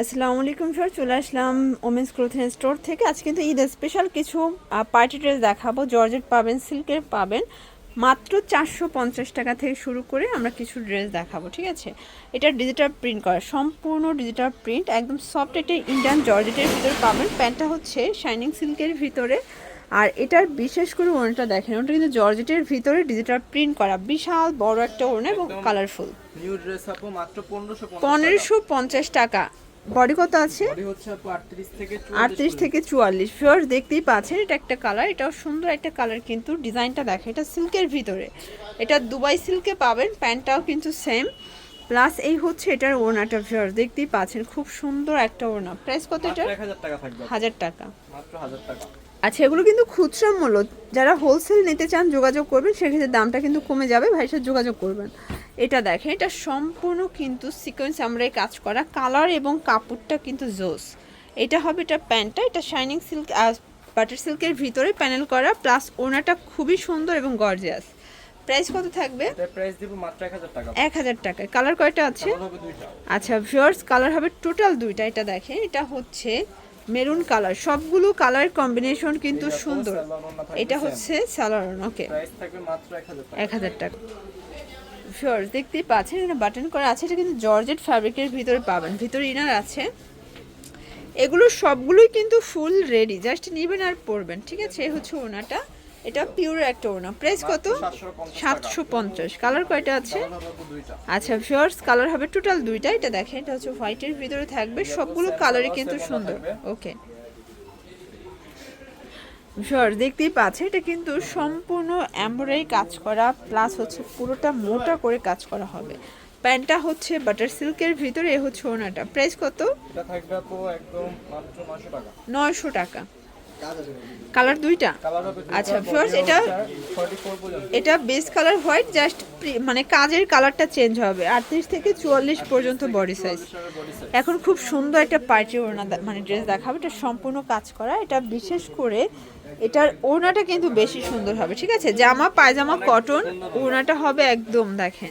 আসসালামু আলাইকুম স্যার চলে আসলাম ওমেন্স ক্লোথিং স্টোর থেকে। আজ কিন্তু ঈদ স্পেশাল কিছু পার্টি ড্রেস দেখাবো। জর্জেট পাবেন সিল্কের পাবেন। মাত্র চারশো পঞ্চাশ টাকা থেকে শুরু করে আমরা কিছু ড্রেস দেখাবো, ঠিক আছে? এটা ডিজিটাল প্রিন্ট করা, সম্পূর্ণ ডিজিটাল প্রিন্ট একদম সফট একটা ইন্ডিয়ান জর্জেটের ভিতরে পাবেন। প্যান্টটা হচ্ছে শাইনিং সিল্কের ভিতরে। আর এটার বিশেষ করে ওড়নাটা দেখেন ওটা কিন্তু জর্জেটের ভিতরে ডিজিটাল প্রিন্ট করা। বিশাল বড় একটা ওড়না এবং কালারফুল নিউ ড্রেস আপু মাত্র 1550 পনেরোশো পঞ্চাশ টাকা। বডি কত আছে? বডি হচ্ছে আপু 38 থেকে আটত্রিশ থেকে চুয়াল্লিশ। ফিওর্স দেখতেই পাচ্ছেন এটা একটা কালার এটাও সুন্দর একটা কালার কিন্তু ডিজাইনটা দেখে এটা সিল্কের ভিতরে। এটা দুবাই সিল্কে পাবেন প্যান্টটাও কিন্তু সেম প্লাস এই হচ্ছে এটার ওড়নাটা ফিওর্স দেখতেই পাচ্ছেন খুব সুন্দর একটা ওড়না। প্রাইস কত এটা 1000 টাকা হাজার টাকা। মাত্র 1000 টাকা। আচ্ছা এগুলো কিন্তু খুচরা মূল্য। যারা হোলসেল নিতে চান যোগাযোগ করবেন সেক্ষেত্রে দামটা কিন্তু কমে যাবে। ভাইয়ের সাথে যোগাযোগ করবেন। এটা দেখেন এটা সম্পূর্ণ কিন্তু সিকোয়েন্স আমরা কাজ করা। কালার এবং কাপড়টা কিন্তু জোস এটা হবে এটা প্যান্টটা এটা শাইনিং সিল্ক বাটার সিল্কের ভিতরে প্যানেল করা। প্লাস ওনাটা খুবই সুন্দর এবং গর্জিয়াস প্রাইস কত থাকবে? প্রাইস দিব মাত্র 1000 টাকা। এক হাজার টাকায় কালার কয়টা আছে? আচ্ছা ভিউয়ার্স কালার হবে টোটাল দুইটা। এটা দেখেন এটা হচ্ছে মেরুন কালার সবগুলো কালার কম্বিনেশন কিন্তু সুন্দর। এটা হচ্ছে স্যালারন ওকে প্রাইস থাকবে মাত্র 1000 টাকা। এক হাজার টাকা। ফিওর দেখতেই পাচ্ছেন এখানে বাটন করা আছে এটা কিন্তু জর্জেট ফ্যাব্রিকের ভিতরে পাবেন। ভিতরে ইনার আছে। এগুলো সবগুলোই কিন্তু ফুল রেডি জাস্ট নেবেন আর পরবেন ঠিক আছে? হচ্ছে ওনাটা এটা পিওর একটা ওনা প্রাইস কত? সাতশো পঞ্চাশ। কালার কয়টা আছে? আচ্ছা ভিউয়ার্স কালার হবে টোটাল দুইটা। এটা দেখেন এটা হচ্ছে হোয়াইটের ভিতরে থাকবে। সবগুলো কালারই কিন্তু সুন্দর। ওকে ভিউয়ার্স দেখতেই পাচ্ছে এটা কিন্তু সম্পূর্ণ এমব্রয়ডারি কাজ করা প্লাস হচ্ছে পুরোটা মোটা করে কাজ করা হবে। প্যান্টটা হচ্ছে বাটার সিল্কের ভিতরে হচ্ছে ওনাটা প্রাইস কত? এটা থাকবে আপু একদম মাত্র 900 টাকা। নয়শো টাকা। কালার দুইটা? আচ্ছা, viewers, এটা- হচ্ছে 44 পর্যন্ত। এটা বেস কালার হোয়াইট জাস্ট মানে কাজের কালারটা চেঞ্জ হবে। আটত্রিশ থেকে চুয়াল্লিশ পর্যন্ত বডি সাইজ এখন খুব সুন্দর একটা পার্টি ওড়না মানে ড্রেস দেখাবো। এটা সম্পূর্ণ কাজ করা। এটা বিশেষ করে এটার ওড়নাটা কিন্তু বেশি সুন্দর হবে ঠিক আছে? জামা পায়জামা কটন ওড়নাটা হবে একদম দেখেন।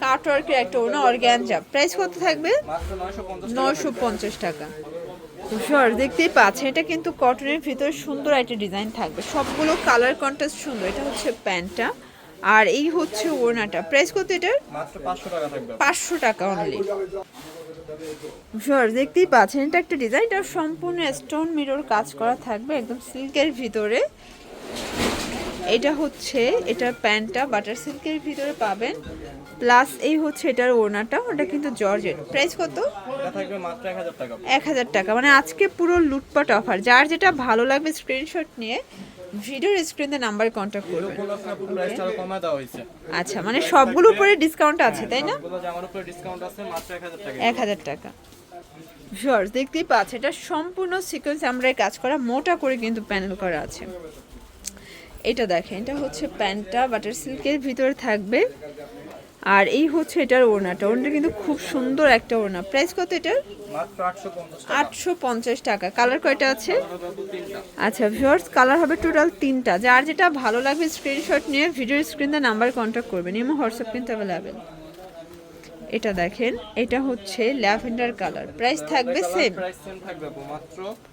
কাটওয়ার্কের একটা ওড়না অর্গ্যানজা প্রাইস কত থাকবে? 950 নশো পঞ্চাশ টাকা। শর দেখতেই পাচ্ছেন এটা কিন্তু কটনের ভিতরে সুন্দর একটা ডিজাইন থাকবে। সবগুলো কালার কন্ট্রাস্ট সুন্দর এটা হচ্ছে প্যান্টটা আর এই হচ্ছে ওড়নাটা। প্রাইস কত এটার? মাত্র 500 টাকা থাকবে। পাঁচশো টাকা অনলি শর দেখতেই পাচ্ছেন এটা একটা ডিজাইন এটা সম্পূর্ণ স্টোন মিরর কাজ করা থাকবে একদম সিল্কের ভিতরে। এটা হচ্ছে এটার প্যান্টটা বাটার সিল্কের ভিতরে পাবেন। প্লাস এই হচ্ছে এটার ওড়নাটা ওটা কিন্তু জর্জেট। প্রাইস কত? এটা থাকবে মাত্র 1000 টাকা। এক হাজার টাকা। মানে আজকে পুরো লুটপাট অফার। যার যেটা ভালো লাগবে স্ক্রিনশট নিয়ে ভিডিওর স্ক্রিনে নাম্বারে কন্ট্যাক্ট করবেন। আচ্ছা মানে সবগুলো উপরে ডিসকাউন্ট আছে তাই না? সবগুলো জামার উপরে ডিসকাউন্ট আছে মাত্র 1000 টাকা। এক হাজার টাকা। শিওর দেখতেই পাচ্ছে এটা সম্পূর্ণ সিকোয়েন্স আমরা কাজ করা মোটা করে কিন্তু প্যানেল করা আছে। এটা দেখেন এটা হচ্ছে প্যান্টটা বাটার সিল্কের ভিতরে থাকবে। আর এই হচ্ছে এটার ওড়নাটা। ওড়নাটা কিন্তু খুব সুন্দর একটা ওড়না। প্রাইস কত এটার? মাত্র 850 টাকা। আটশো পঞ্চাশ টাকা। কালার কয়টা আছে? আচ্ছা ভিউয়ার্স কালার হবে টোটাল তিনটা। যার যেটা ভালো লাগবে স্ক্রিনশট নিয়ে ভিডিওর স্ক্রিনে নাম্বার কন্ট্যাক্ট করবেন। ইমো হোয়াটসঅ্যাপ কিন্তু অ্যাভেলেবেল এটা দেখেন এটা হচ্ছে ল্যাভেন্ডার কালার প্রাইস থাকবে সেম প্রাইস সেম থাকবে মাত্র 850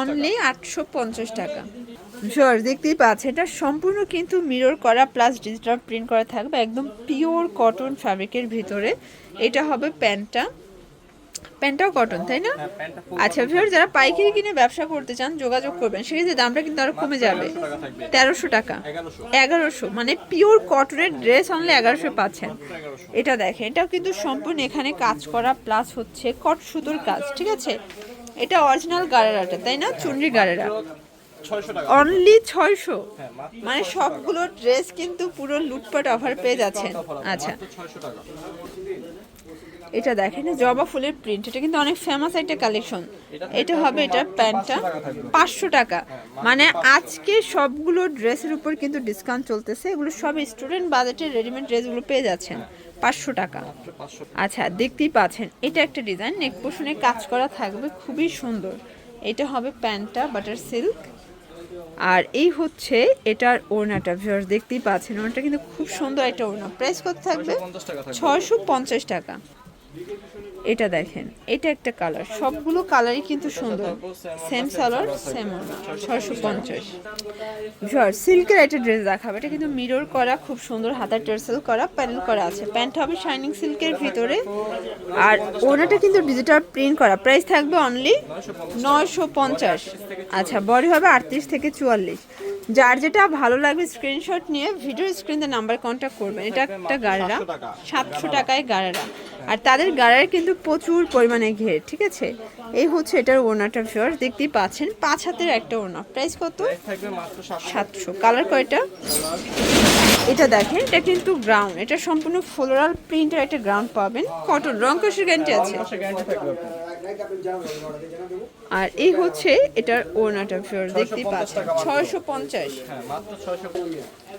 অনলি আটশো পঞ্চাশ টাকা। ভিউয়ার্স দেখতেই পাচ্ছে এটা সম্পূর্ণ কিন্তু মিরর করা প্লাস ডিজিটাল প্রিন্ট করা থাকবে একদম পিওর কটন ফ্যাব্রিকের ভিতরে। এটা হবে প্যান্টটা। প্যান্টটাও কটন তাই না? হ্যাঁ আচ্ছা ভিউয়ার যারা পাইকারি কিনে ব্যবসা করতে চান যোগাযোগ করবেন। সেক্ষেত্রে দামটা কিন্তু আরও কমে যাবে। তেরোশো টাকা। এগারোশো। মানে পিওর কটনের ড্রেস অনলি এগারোশো পাচ্ছেন। এটা দেখেন এটাও কিন্তু সম্পূর্ণ এখানে কাজ করা প্লাস হচ্ছে কট সুতোর কাজ ঠিক আছে? এটা অরিজিনাল গাড়েরাটা তাই না? চুনরি গাড়েরা 600 টাকা। অনলি ছয়শো? হ্যাঁ মানে সবগুলো ড্রেস কিন্তু পুরো লুটপাট অফার পেয়ে যাচ্ছেন। আচ্ছা। মাত্র 600 টাকা। এটা দেখেন জবা ফুলের প্রিন্ট এটা কিন্তু অনেক ফেমাস একটা কালেকশন এটা হবে এটার প্যান্টটা পাঁচশো টাকা। মানে আজকে সবগুলো ড্রেসের উপর কিন্তু ডিসকাউন্ট চলতেছে। এগুলো সব স্টুডেন্ট বাজেটের রেডিমেড ড্রেসগুলো পেয়ে যাচ্ছেন। পাঁচশো টাকা। আচ্ছা দেখতেই পাচ্ছেন এটা একটা ডিজাইন নেক পোষণে কাজ করা থাকবে খুবই সুন্দর। এটা হবে প্যান্টটা বাটার সিল্ক আর এই হচ্ছে এটার ওড়নাটা ভিউয়ার্স দেখতেই পাচ্ছেন ওড়নাটা কিন্তু খুব সুন্দর একটা ওড়না। প্রাইস কত থাকবে? 50 টাকা থাকবে। ছয়শো পঞ্চাশ টাকা। এটা দেখেন, এটা একটা কালার সবগুলো কালারই কিন্তু সুন্দর। সেম সালোয়ার সেম ছয়শো পঞ্চাশ। ভিওর সিল্কের একটা ড্রেস দেখাবে। এটা কিন্তু মিরর করা খুব সুন্দর। হাতার টার্সেল করা প্যানেল করা আছে। প্যান্ট হবে শাইনিং সিল্কের ভিতরে। আর ওনাটা কিন্তু ডিজিটাল প্রিন্ট করা। প্রাইস থাকবে অনলি নয়শো পঞ্চাশ। আচ্ছা বডি হবে আটত্রিশ থেকে চুয়াল্লিশ। যার যেটা ভালো লাগবে স্ক্রিনশট নিয়ে ভিডিও স্ক্রিনে নাম্বার কন্ট্যাক্ট করবেন। এটা একটা গাড়েরা সাতশো টাকায় গাড়েরা। আর তাদের গাড়ার কিন্তু প্রচুর পরিমাণে ঘের ঠিক আছে? এই হচ্ছে এটার ওনাটা ফিওর দেখতেই পাচ্ছেন পাঁচ হাতের একটা ওনা। প্রাইস কত? সাতশো। কালার কয়টা? এটা দেখেন এটা কিন্তু গ্রাউন্ড এটা সম্পূর্ণ ফ্লোরাল প্রিন্টের একটা গ্রাউন্ড পাবেন। কটন রং কষের গ্যারান্টি আছে? আর এই হচ্ছে এটার ওনাটা ফিওর দেখতেই পাচ্ছেন। ছয়শো পঞ্চাশ। হ্যাঁ মাত্র ছয়শো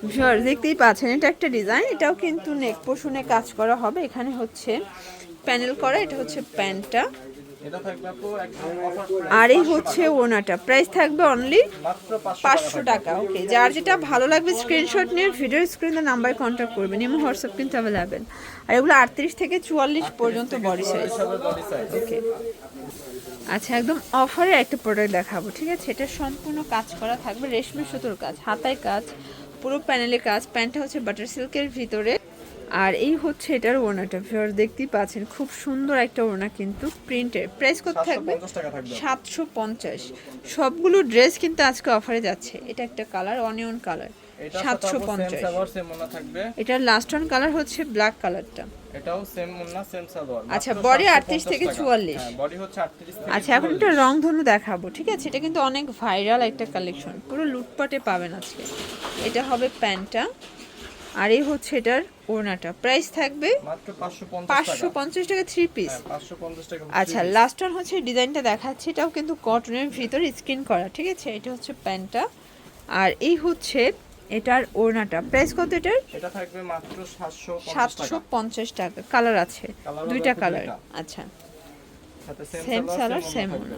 ভিউয়ার দেখতেই পাচ্ছেন এটা একটা ডিজাইন এটাও কিন্তু নেক পোষণে কাজ করা হবে। এখানে হচ্ছে প্যানেল করা এটা হচ্ছে প্যান্টটা আর এই হচ্ছে ওনাটা। প্রাইস থাকবে অনলি পাঁচশো টাকা। ওকে যার যেটা ভালো লাগবে স্ক্রিনশট নিয়ে ভিডিও স্ক্রিনে নাম্বার কন্ট্যাক্ট করবেন। এমন হোয়াটসঅ্যাপ কিন্তু অ্যাভেলেবেল আর এগুলো আটত্রিশ থেকে চুয়াল্লিশ পর্যন্ত বডি সাইজ ওকে আচ্ছা একদম অফারে একটা প্রোডাক্ট দেখাবো, ঠিক আছে? এটা সম্পূর্ণ কাজ করা থাকবে, রেশমি সুতোর কাজ, হাতায় কাজ, পুরো প্যানেলে কাজ। প্যান্টটা হচ্ছে বাটার সিল্কের ভিতরে। আর এই হচ্ছে এটার ওনাটা ফিওর দেখতেই পাচ্ছেন খুব সুন্দর একটা ওনা কিন্তু প্রিন্টের প্রাইস কত থাকবে? সাতশো পঞ্চাশ। সবগুলো ড্রেস কিন্তু আজকে অফারে যাচ্ছে। এটা একটা কালার অনিয়ন কালার সাতশো পঞ্চাশ। এটার লাস্ট ওয়ান কালার হচ্ছে ব্ল্যাক কালারটা এটাও সেম ওনা সেম সালোয়ার। আচ্ছা, 750 38 থেকে টাকা। 44 হ্যাঁ বডি হচ্ছে 38 আচ্ছা এখন একটা রং ধনু দেখাবো ঠিক আছে? এটা কিন্তু অনেক ভাইরাল একটা কালেকশন পুরো লুটপাটে পাবেন আজকে। এটা হবে প্যান্টটা। আর এই হচ্ছে এটার ওড়নাটা। প্রাইস থাকবে মাত্র 550 পাঁচশো পঞ্চাশ টাকা থ্রি পিস হ্যাঁ 550 টাকা আচ্ছা লাস্ট ওয়ান হচ্ছে ডিজাইনটা দেখাচ্ছি এটাও কিন্তু কটনের ভিতর স্ক্রিন করা ঠিক আছে? এটা হচ্ছে প্যান্টটা। আর এই হচ্ছে এটার ওড়নাটা। প্রাইস কত এটার? এটা থাকবে মাত্র 750 সাতশো টাকা। পঞ্চাশ টাকা। কালার আছে? দুইটা কালার আচ্ছা। সেম ওড়না সেম থাকবে।